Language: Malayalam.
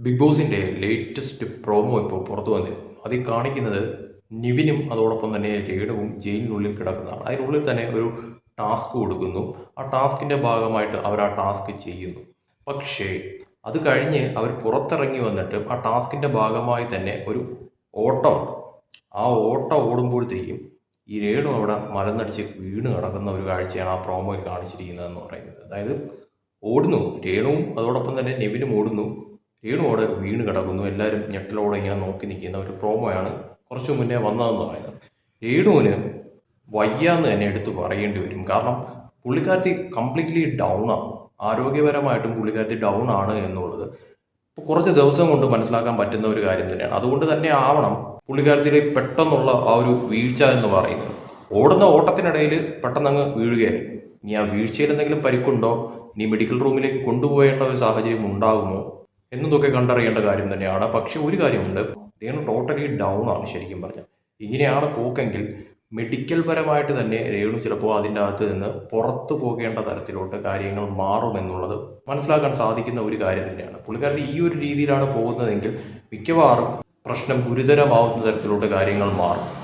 ബിഗ് ബോസിന്റെ ലേറ്റസ്റ്റ് പ്രോമോ ഇപ്പോൾ പുറത്തു വന്നിരുന്നു. അതിൽ കാണിക്കുന്നത് നിവിനും അതോടൊപ്പം തന്നെ രേണുവും ജയിലിനുള്ളിൽ കിടക്കുന്നതാണ്. അതിനുള്ളിൽ തന്നെ ഒരു ടാസ്ക് കൊടുക്കുന്നു. ആ ടാസ്കിന്റെ ഭാഗമായിട്ട് അവർ ആ ടാസ്ക് ചെയ്യുന്നു. പക്ഷേ അത് കഴിഞ്ഞ് അവർ പുറത്തിറങ്ങി വന്നിട്ട് ആ ടാസ്കിന്റെ ഭാഗമായി തന്നെ ഒരു ഓട്ടമുണ്ട് ആ ഓട്ടം ഓടുമ്പോഴത്തേക്കും ഈ രേണു അവിടെ മലന്നടിച്ച് വീണ് കിടക്കുന്ന ഒരു കാഴ്ചയാണ് ആ പ്രോമോയിൽ കാണിച്ചിരിക്കുന്നതെന്ന് പറയുന്നത്. അതായത് ഓടുന്നു. രേണുവും അതോടൊപ്പം തന്നെ നെവിനും ഓടുന്നു. രേണു അവിടെ വീണ് കിടക്കുന്നു. എല്ലാവരും ഞെട്ടലോടെ ഇങ്ങനെ നോക്കി നിൽക്കുന്ന ഒരു പ്രോമോയാണ് കുറച്ചു മുന്നേ വന്നതെന്ന് പറയുന്നത്. രേണുവിന് വയ്യാന്ന് തന്നെ എടുത്തു പറയേണ്ടി വരും. കാരണം പുള്ളിക്കാരത്തി കംപ്ലീറ്റ്ലി ഡൗൺ ആണ്. ആരോഗ്യപരമായിട്ടും പുള്ളിക്കാരത്തി ഡൗൺ ആണ് എന്നുള്ളത് ഇപ്പോൾ കുറച്ച് ദിവസം കൊണ്ട് മനസ്സിലാക്കാൻ പറ്റുന്ന ഒരു കാര്യം തന്നെയാണ്. അതുകൊണ്ട് തന്നെ ആവണം പുള്ളിക്കാരത്തിലെ പെട്ടെന്നുള്ള ആ ഒരു വീഴ്ച എന്ന് പറയുന്നത്. ഓടുന്ന ഓട്ടത്തിനിടയിൽ പെട്ടെന്ന് അങ്ങ് വീഴുകയായിരുന്നു ഇനി ആ വീഴ്ചയിൽ എന്തെങ്കിലും പരിക്കുണ്ടോ? ഇനി മെഡിക്കൽ റൂമിലേക്ക് കൊണ്ടുപോകേണ്ട ഒരു സാഹചര്യം ഉണ്ടാകുമോ? എന്നതൊക്കെ കണ്ടറിയേണ്ട കാര്യം തന്നെയാണ്. പക്ഷെ ഒരു കാര്യമുണ്ട്. രേണു ടോട്ടലി ഡൗൺ ആണ് ശരിക്കും പറഞ്ഞാൽ. ഇങ്ങനെയാണ് പോക്കെങ്കിൽ മെഡിക്കൽ പരമായിട്ട് തന്നെ രേണു ചിലപ്പോൾ അതിന്റെ അകത്ത് നിന്ന് പുറത്തു പോകേണ്ട തരത്തിലോട്ട് കാര്യങ്ങൾ മാറുമെന്നുള്ളത് മനസ്സിലാക്കാൻ സാധിക്കുന്ന ഒരു കാര്യം തന്നെയാണ്. പുള്ളിക്കാരത്തി ഈ ഒരു രീതിയിലാണ് പോകുന്നതെങ്കിൽ മിക്കവാറും പ്രശ്നം ഗുരുതരമാവുന്ന തരത്തിലോട്ട് കാര്യങ്ങൾ മാറും.